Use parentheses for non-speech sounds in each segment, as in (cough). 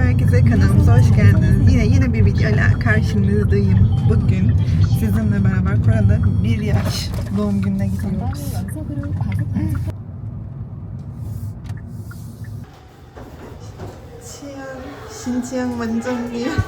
herkese kanalımıza hoş geldiniz. Yine yeni bir video ile karşınızdayım. Bugün sizinle beraber Kur'an'da bir yaş doğum gününe gidiyoruz. Şinçiyan mancan diye. (laughs)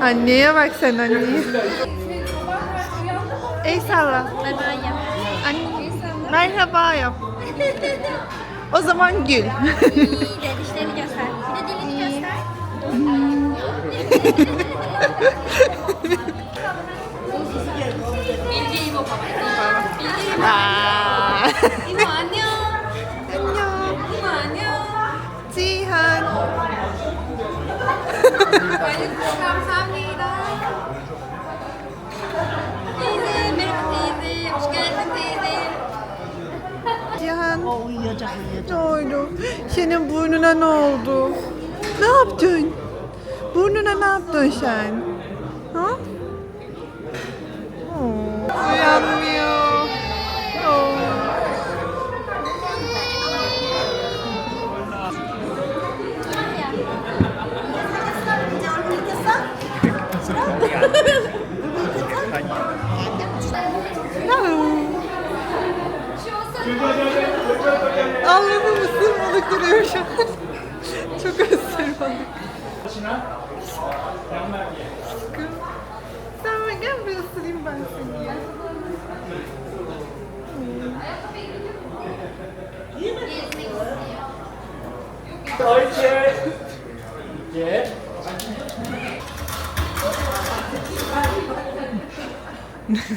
Anneye bak sen anneye. Ey salla. Anne. Merhaba yap. O zaman gül. Dişlerini göster. Bir de dilini göster. İbo baba. Bilge İbo. 아. İbo 안녕. 안녕. İbo 안녕. 지한. 감사합니다. teyze, merhaba teyze. Hoş geldin teyze. Cihan. O uyuyacak uyuyacak. Ne oldu? Senin burnuna ne oldu? Ne yaptın? Burnuna ne yaptın sen? Ha? Oo, uyanmıyor. Çok şu an. Çok özür olduk. Aşkım. Sen bak gel bir ısırayım ben seni ya. Deutsche. Gel. Yeah.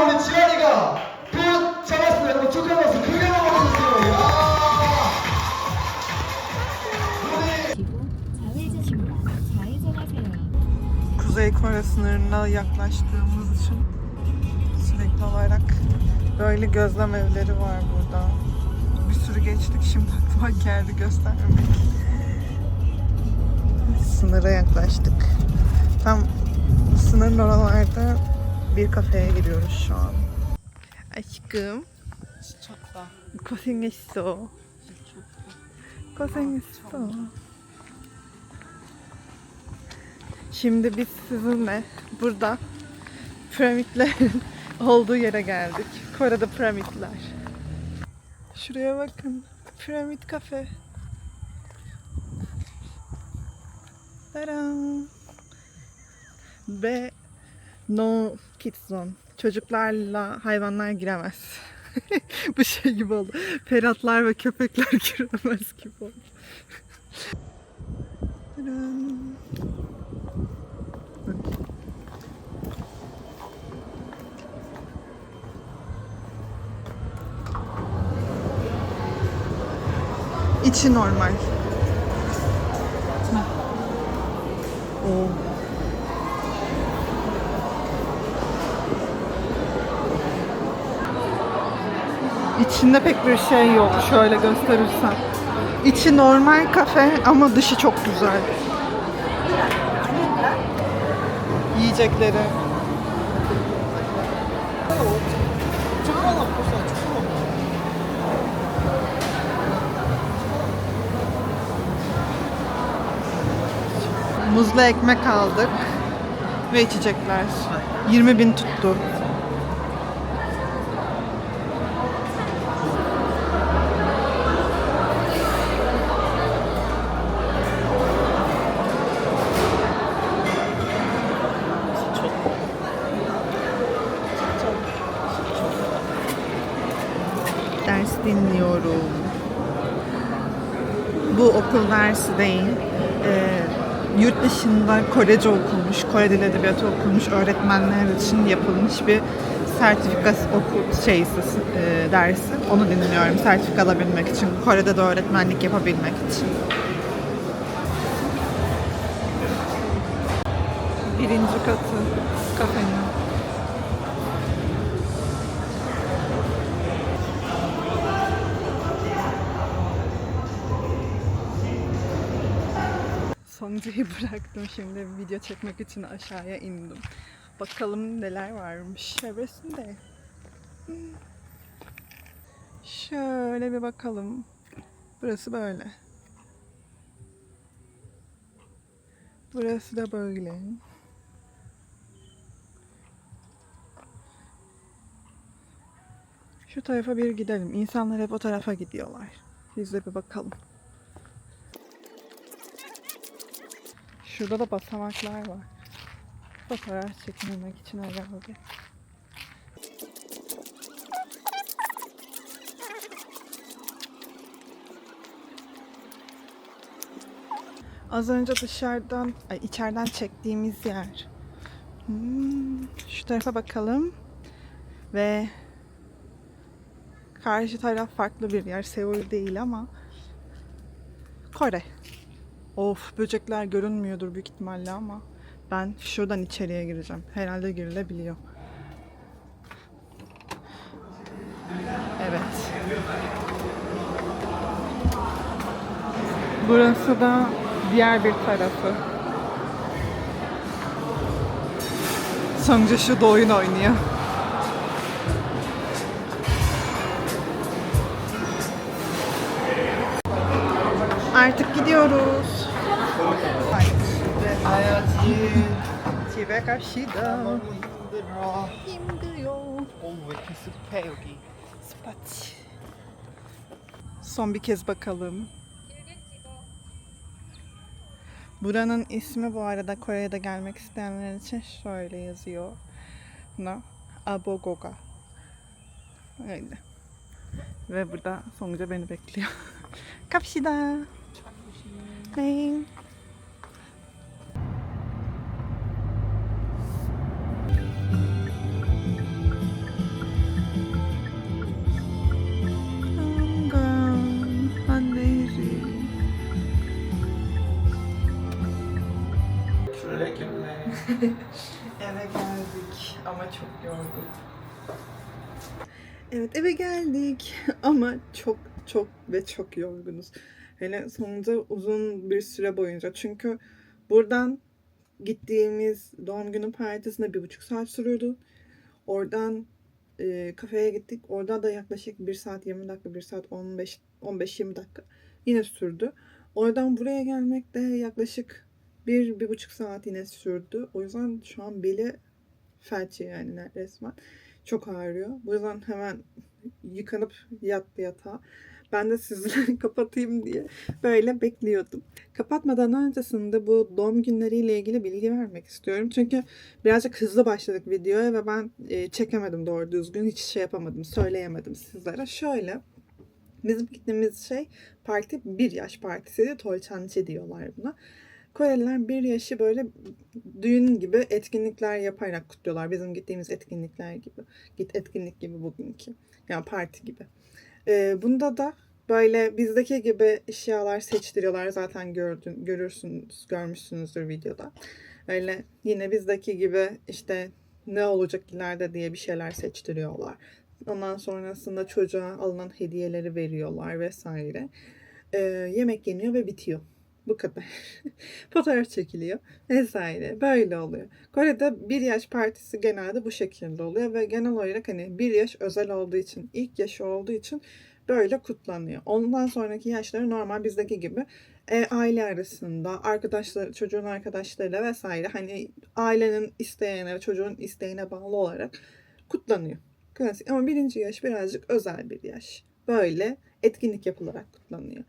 우리 지안이가 굿 잡았습니다. 여러분, 축하 박수 크게 한번 보내주세요. 야. 우리 좌회전입니다. 좌회전하세요. Kuzey Kore sınırına yaklaştığımız için sürekli olarak böyle gözlem evleri var burada. Bir sürü geçtik şimdi aklıma geldi göstermemek. Sınıra yaklaştık. Tam sınırın oralarda bir kafeye giriyoruz şu an. Aşkım. 미쳤다. 고생했어. 고생했어. Şimdi biz sizinle burada piramitlerin (laughs) olduğu yere geldik. Kore'de piramitler. Şuraya bakın. Piramit kafe. Tadam. Ve no kids zone. Çocuklarla hayvanlar giremez. (laughs) Bu şey gibi oldu. Ferhatlar ve köpekler (laughs) giremez gibi oldu. İçi normal. Oo. İçinde pek bir şey yok. Şöyle gösterirsem. İçi normal kafe ama dışı çok güzel. Yiyecekleri. Muzlu ekmek aldık ve içecekler. 20 bin tuttu. Dinliyorum. Bu okul dersi değil. Ee, yurt dışında Korece okunmuş, Kore Dili Edebiyatı okunmuş öğretmenler için yapılmış bir sertifika okul şeysi, e, dersi. Onu dinliyorum sertifika alabilmek için, Kore'de de öğretmenlik yapabilmek için. Birinci katı kafenin. Sonuncuyu (laughs) bıraktım şimdi video çekmek için aşağıya indim. Bakalım neler varmış çevresinde. Şöyle bir bakalım. Burası böyle. Burası da böyle. Şu tarafa bir gidelim. İnsanlar hep o tarafa gidiyorlar. Biz de bir bakalım. Şurada da basamaklar var. Fotoğraf çekmemek için herhalde. Az önce dışarıdan, ay içeriden çektiğimiz yer. Hmm, şu tarafa bakalım. Ve karşı taraf farklı bir yer. Seul değil ama Kore. Of böcekler görünmüyordur büyük ihtimalle ama ben şuradan içeriye gireceğim. Herhalde girilebiliyor. Evet. Burası da diğer bir tarafı. Sonucu şu da oyun oynuyor. Artık gidiyoruz. 집에 갑시다. 힘들어. 왜 이렇게 습해 여기? 스파치. Son bir kez bakalım. Buranın ismi bu arada Kore'de gelmek isteyenler için şöyle yazıyor. No, Abogoga. Öyle. Ve burada sonuca beni bekliyor. (laughs) Kapşida. 네. (laughs) Eve geldik ama çok yorgun. Evet eve geldik (laughs) ama çok çok ve çok yorgunuz. Hele sonunda uzun bir süre boyunca. Çünkü buradan gittiğimiz doğum günü partisine bir buçuk saat sürüyordu. Oradan e, kafeye gittik. Orada da yaklaşık 1 saat 20 dakika, 1 saat 15 15-20 dakika yine sürdü. Oradan buraya gelmek de yaklaşık bir, bir buçuk saat yine sürdü. O yüzden şu an beli felç yani resmen. Çok ağrıyor. Bu yüzden hemen yıkanıp yattı yatağa. Ben de sizleri (laughs) kapatayım diye böyle bekliyordum. Kapatmadan öncesinde bu doğum günleriyle ilgili bilgi vermek istiyorum. Çünkü birazcık hızlı başladık videoya ve ben e, çekemedim doğru düzgün. Hiç şey yapamadım, söyleyemedim sizlere. Şöyle, bizim gittiğimiz şey parti bir yaş partisiydi. Tolçançı diyorlar buna. Koreliler bir yaşı böyle düğün gibi etkinlikler yaparak kutluyorlar. Bizim gittiğimiz etkinlikler gibi. Git etkinlik gibi bugünkü. Yani parti gibi. Ee, bunda da böyle bizdeki gibi eşyalar seçtiriyorlar. Zaten gördün, görürsünüz, görmüşsünüzdür videoda. Öyle yine bizdeki gibi işte ne olacak ileride diye bir şeyler seçtiriyorlar. Ondan sonrasında çocuğa alınan hediyeleri veriyorlar vesaire. Ee, yemek yeniyor ve bitiyor. Bu kadar. (laughs) Fotoğraf çekiliyor vesaire. Böyle oluyor. Kore'de bir yaş partisi genelde bu şekilde oluyor ve genel olarak hani bir yaş özel olduğu için, ilk yaşı olduğu için böyle kutlanıyor. Ondan sonraki yaşları normal bizdeki gibi e, aile arasında, arkadaşlar, çocuğun arkadaşlarıyla vesaire hani ailenin isteğine, çocuğun isteğine bağlı olarak kutlanıyor. Klasik. Ama birinci yaş birazcık özel bir yaş. Böyle etkinlik yapılarak kutlanıyor.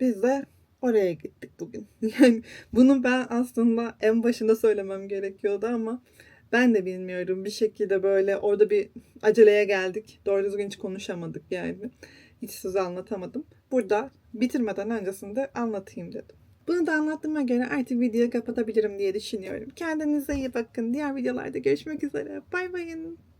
Biz de oraya gittik bugün. (laughs) Yani bunu ben aslında en başında söylemem gerekiyordu ama ben de bilmiyorum. Bir şekilde böyle orada bir aceleye geldik. Doğru düzgün hiç konuşamadık yani. Hiç size anlatamadım. Burada bitirmeden öncesinde anlatayım dedim. Bunu da anlattığıma göre artık videoyu kapatabilirim diye düşünüyorum. Kendinize iyi bakın. Diğer videolarda görüşmek üzere. Bay bayın.